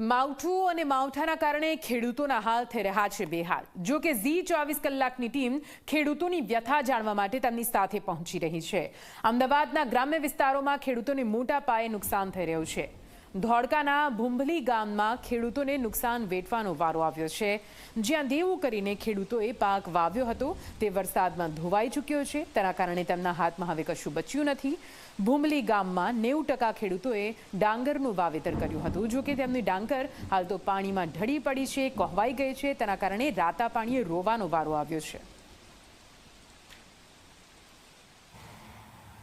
માવઠું અને માવઠાના કારણે ખેડૂતોના હાલ થઈ રહ્યા છે બેહાલ. જો કે ઝી ચોવીસ કલાકની ટીમ ખેડૂતોની વ્યથા જાણવા માટે તેમની સાથે પહોંચી રહી છે. અમદાવાદના ગ્રામ્ય વિસ્તારોમાં ખેડૂતોને મોટા પાયે નુકસાન થઈ રહ્યું છે. ધોળકાના ભુંભલી ગામમાં ખેડૂતોને નુકસાન વેઠવાનો વારો આવ્યો છે. જ્યાં દેવું કરીને ખેડૂતોએ પાક વાવ્યો હતો, તે વરસાદમાં ધોવાઈ ચૂક્યો છે. તેના કારણે તેમના હાથમાં હવે કશું બચ્યું નથી. ભૂંભલી ગામમાં નેવું ટકા ખેડૂતોએ ડાંગરનું વાવેતર કર્યું હતું. જોકે તેમની ડાંગર હાલ તો પાણીમાં ઢળી પડી છે, કોહવાઈ ગઈ છે. તેના કારણે રાતા પાણીએ રોવાનો વારો આવ્યો છે.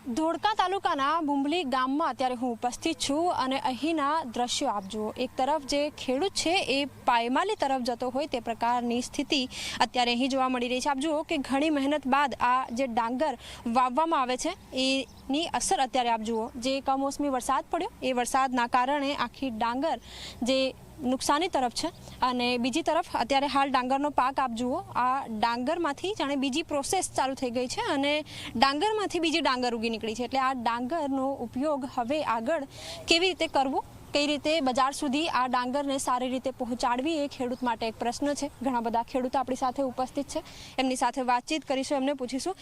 ધોળકા તાલુકાના બુંબલી ગામમાં અત્યારે હું ઉપસ્થિત છું અને અહીંના દ્રશ્યો આપ જુઓ. એક તરફ જે ખેડૂત છે એ પાયમાલી તરફ જતો હોય તે પ્રકારની સ્થિતિ અત્યારે અહીં જોવા મળી રહી છે. આપ જુઓ કે ઘણી મહેનત બાદ આ જે ડાંગર વાવવામાં આવે છે, એની અસર અત્યારે આપ જુઓ. જે કમોસમી વરસાદ પડ્યો, એ વરસાદના કારણે આખી ડાંગર જે નુકસાની તરફ છે. અને બીજી તરફ, અત્યારે હાલ ડાંગરનો પાક આપ જુઓ, આ ડાંગરમાંથી જાણે બીજી પ્રોસેસ ચાલુ થઈ ગઈ છે અને ડાંગરમાંથી બીજી ડાંગર ઉગી નીકળી છે. એટલે આ ડાંગરનો ઉપયોગ હવે આગળ કેવી રીતે કરવો? કઈ રીતે બજાર સુધી આ ડાંગરને સારી રીતે પહોંચાડવી એ ખેડૂત માટે એક પ્રશ્ન છે. ઘણા બધા ખેડૂતો આપણી સાથે ઉપસ્થિત છે. એમની સાથે વાતચીત કરીશું, એમને પૂછીશું.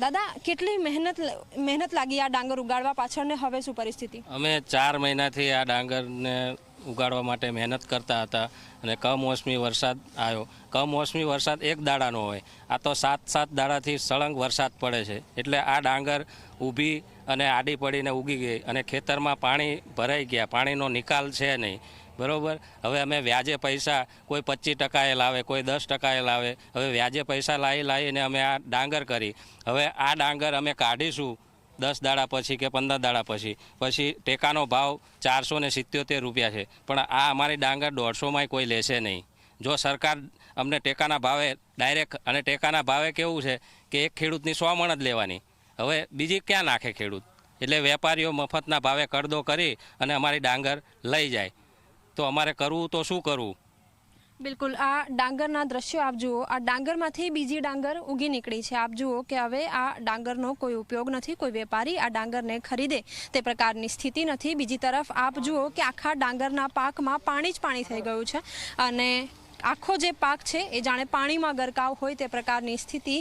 દાદા, કેટલી મહેનત મહેનત લાગી આ ડાંગર ઉગાડવા પાછળ ને હવે શું પરિસ્થિતિ? અમે ચાર મહિનાથી આ ડાંગરને ઉગાડવા માટે મહેનત કરતા હતા અને કમોસમી વરસાદ આવ્યો. કમોસમી વરસાદ એક દાડાનો હોય. આ તો સાત સાત દાડાથી સળંગ વરસાદ પડે છે. એટલે આ ડાંગર ઊભી અને આડી પડીને ઉગી ગઈ અને ખેતરમાં પાણી ભરાઈ ગયા. પાણીનો નિકાલ છે નહીં. બરોબર? હવે અમે વ્યાજે પૈસા કોઈ પચીસ ટકાએ લાવે, કોઈ દસ ટકાએ લાવે. હવે વ્યાજે પૈસા લાવી લાવીને અમે આ ડાંગર કરી. હવે આ ડાંગર અમે કાઢીશું દસ દાડા પછી કે પંદર દાડા પછી. પછી ટેકાનો ભાવ ચારસો ને સિત્યોતેર રૂપિયા છે. પણ આ અમારી ડાંગર દોઢસોમાંય કોઈ લેશે નહીં. જો સરકાર અમને ટેકાના ભાવે ડાયરેક્ટ અને ટેકાના ભાવે કેવું છે કે એક ખેડૂતની સો મણ જ લેવાની. હવે બીજી ક્યાં નાખે ખેડૂત? એટલે વેપારીઓ મફતના ભાવે કરદો કરી અને અમારી ડાંગર લઈ જાય. તો અમારે કરવું તો શું કરવું? બિલકુલ. આ ડાંગરના દ્રશ્યો આપ જુઓ. આ ડાંગરમાંથી બીજી ડાંગર ઉગી નીકળી છે. આપ જુઓ કે હવે આ ડાંગરનો કોઈ ઉપયોગ નથી, કોઈ વેપારી આ ડાંગરને ખરીદે. તે પ્રકારની સ્થિતિ નથી. બીજી તરફ આપ જુઓ કે આખા ડાંગરના પાકમાં પાણી જ પાણી થઈ ગયું છે અને આખો જે પાક છે એ જાણે પાણીમાં ગરકાવ હોય તે પ્રકારની સ્થિતિ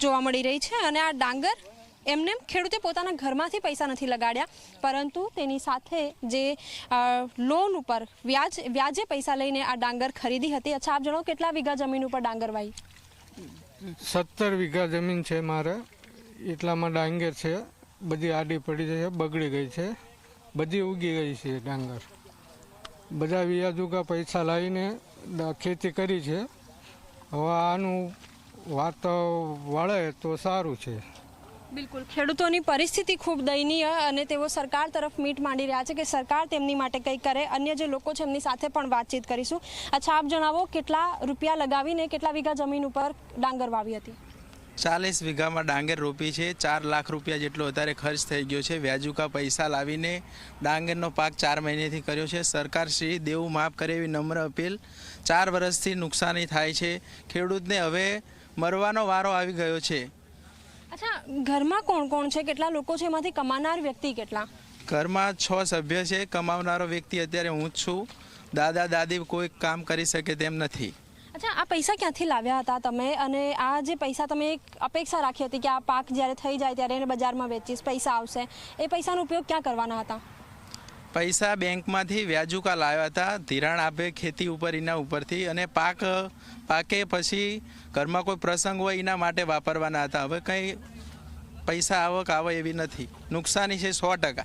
જોવા મળી રહી છે અને આ ડાંગર એમને ખેડૂતે પોતાના ઘરમાંથી પૈસા નથી લગાડ્યા, પરંતુ તેની સાથે જે લોન ઉપર વ્યાજ, વ્યાજે પૈસા લઈને આ ડાંગર ખરીદી હતી. અચ્છા, આપ જણાવો કેટલા વીઘા જમીન ઉપર ડાંગર વાઈ સત્તર વીઘા જમીન છે મારે. એટલામાં ડાંગર છે. બધી આડી પડી છે, બગડી ગઈ છે. બધી ઉગી ગઈ છે ડાંગર. બધા વ્યાજુકા પૈસા લાવીને ખેતી કરી છે. હવે આનું વાત વળે તો સારું છે. બિલકુલ. ખેડૂતોની પરિસ્થિતિ ખૂબ દયનીય અને તેઓ સરકાર તરફ મીટ માંડી રહ્યા છે કે સરકાર તેમની માટે કંઈક કરે. અન્ય જે લોકો છે એમની સાથે પણ વાતચીત કરીશું. અચ્છા, આપ જણાવો કેટલા રૂપિયા લગાવીને કેટલા વીઘા જમીન ઉપર ડાંગર વાવી હતી? ચાલીસ વીઘામાં ડાંગર રોપી છે. ચાર લાખ રૂપિયા જેટલો વધારે ખર્ચ થઈ ગયો છે. વ્યાજુકા પૈસા લાવીને ડાંગરનો પાક ચાર મહિનેથી કર્યો છે. સરકાર શ્રી દેવું માફ કરે એવી નમ્ર અપીલ. ચાર વર્ષથી નુકસાની થાય છે. ખેડૂતને હવે મરવાનો વારો આવી ગયો છે. અચ્છા ઘરમાં કોણ કોણ છે? કેટલા લોકો છે? એમાંથી કમાનાર વ્યક્તિ કેટલા? ઘરમાં છ સભ્ય છે. કમાવનારો વ્યક્તિ અત્યારે હું જ છું. દાદા દાદી કોઈ કામ કરી શકે તેમ નથી. અચ્છા આ પૈસા ક્યાંથી લાવ્યા હતા તમે? અને આ જે પૈસા તમે એક અપેક્ષા રાખી હતી કે આ પાક જ્યારે થઈ જાય ત્યારે એને બજારમાં વેચીશ પૈસા આવશે. એ પૈસાનો ઉપયોગ ક્યાં કરવાના હતા? પૈસા બેંકમાંથી વ્યાજુકા લાવ્યા હતા. ધિરાણ આપે ખેતી ઉપર, એના ઉપરથી. અને પાક, પાકે પછી ઘરમાં કોઈ પ્રસંગ હોય, એના માટે વાપરવાના હતા. હવે કંઈ પૈસા આવક આવે એવી નથી. નુકસાની છે સો ટકા.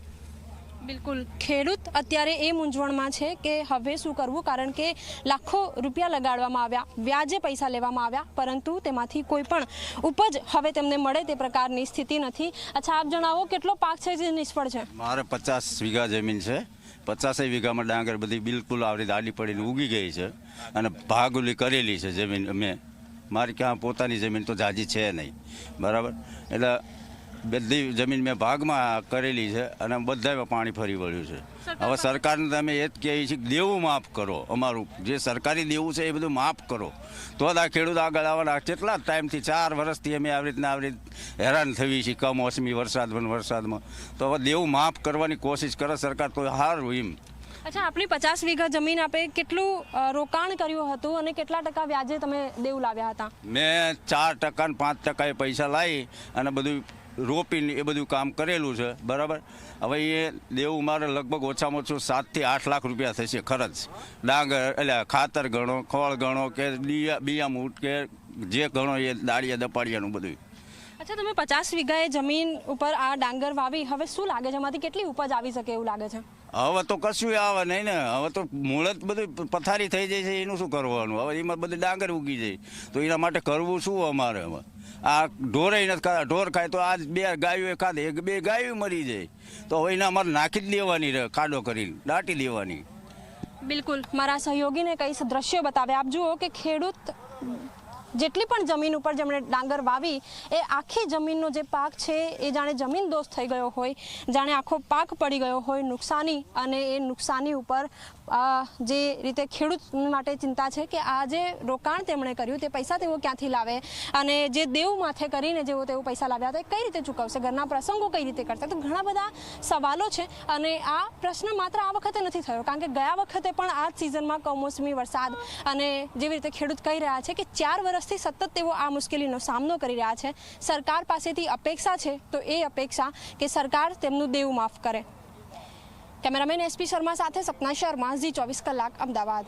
બિલકુલ. ખેડૂત અત્યારે એ મૂંઝવણમાં છે કે હવે શું કરવું? કારણ કે લાખો રૂપિયા લગાડવામાં આવ્યા, વ્યાજે પૈસા લેવામાં આવ્યા, પરંતુ તેમાંથી કોઈ પણ ઉપજ હવે તેમને મળે તે પ્રકારની સ્થિતિ નથી. અચ્છા, આપ જણાવો કેટલો પાક છે જે નિષ્ફળ છે? મારે પચાસ વીઘા જમીન છે. પચાસેય વીઘામાં ડાંગર બધી બિલકુલ આવડી દાડી પડીને ઉગી ગઈ છે અને ભાગુલી કરેલી છે જમીન અમે. મારી ક્યાં પોતાની જમીન તો જાજી છે નહીં. બરાબર? એટલે બધી જમીન મેં ભાગમાં કરેલી છે અને બધામાં પાણી ફરી વળ્યું છે. હવે સરકારને તમે એ જ કહીએ છીએ કે દેવું માફ કરો અમારું. જે સરકારી દેવું છે એ બધું માફ કરો. તો જ આ ખેડૂત આગળ આવવાના કેટલા ટાઈમથી ચાર વર્ષથી અમે આવી રીતના આવી રીતે હેરાન થવી છીએ કમોસમી વરસાદમાં વરસાદમાં. તો હવે દેવું માફ કરવાની કોશિશ કરે સરકાર તો હારું એમ. અચ્છા આપણી પચાસ વીઘા જમીન આપે કેટલું રોકાણ કર્યું હતું અને કેટલા ટકા વ્યાજે તમે દેવું લાવ્યા હતા? મેં ચાર ટકા ને પાંચ ટકા એ પૈસા લાવી અને બધું રોપીને એ બધું કામ કરેલું છે, બરાબર? હવે એ દેવું મારે લગભગ ઓછામાં ઓછું સાતથી આઠ લાખ રૂપિયા થશે ખર્ચ. ડાંગર એટલે ખાતર ગણો, ખોળ ગણો કે બિયા બિયામૂટ કે જે ગણો એ દાળિયા દપાડિયાનું બધું અચ્છા, તમે પચાસ વીઘાએ જમીન ઉપર આ ડાંગર વાવી, હવે શું લાગે છે? એમાંથી કેટલી ઉપજ આવી શકે એવું લાગે છે? હવે તો કશું આવે નહીં ને. હવે તો મૂળ જ બધું પથારી થઈ જાય છે, એનું શું કરવાનું? હવે એમાં બધું ડાંગર ઉગી જાય. તો એના માટે કરવું શું અમારે હવે? આ ઢોરે નથી ઢોર ખાય તો આજ બે ગાયો ખાધે એક બે ગાયો મરી જાય. તો હવે એને અમારે નાખી જ દેવાની રહે ખાડો કરીને, દાટી દેવાની. બિલકુલ. મારા સહયોગીને કઈ દ્રશ્યો બતાવે. આપ જુઓ કે ખેડૂત જેટલી પણ જમીન ઉપર જેમણે ડાંગર વાવી, એ આખી જમીનનો જે પાક છે, એ જાણે જમીન દોષ થઈ ગયો હોય, જાણે આખો પાક પડી ગયો હોય નુકસાની, અને એ નુકસાની ઉપર જે રીતે ખેડૂત માટે ચિંતા છે કે આ જે રોકાણ તેમણે કર્યું, તે પૈસા તેઓ ક્યાંથી લાવે? અને જે દેવ માથે કરીને જેઓ તેઓ પૈસા લાવ્યા હતા, એ કઈ રીતે ચૂકવશે? ઘરના પ્રસંગો કઈ રીતે કરશે? તો ઘણા બધા સવાલો છે, અને આ પ્રશ્ન માત્ર આ વખતે નથી થયો, કારણ કે ગયા વખતે પણ આ જ સિઝનમાં કમોસમી વરસાદ, અને જેવી રીતે ખેડૂત કહી રહ્યા છે કે ચાર વર્ષથી સતત તેઓ આ મુશ્કેલીનો સામનો કરી રહ્યા છે. સરકાર પાસેથી અપેક્ષા છે તો એ અપેક્ષા કે સરકાર તેમનું દેવું માફ કરે. કેમેરામેન એસપી શર્મા સાથે સપના શર્મા, ઝી ચોવીસ કલાક, અમદાવાદ.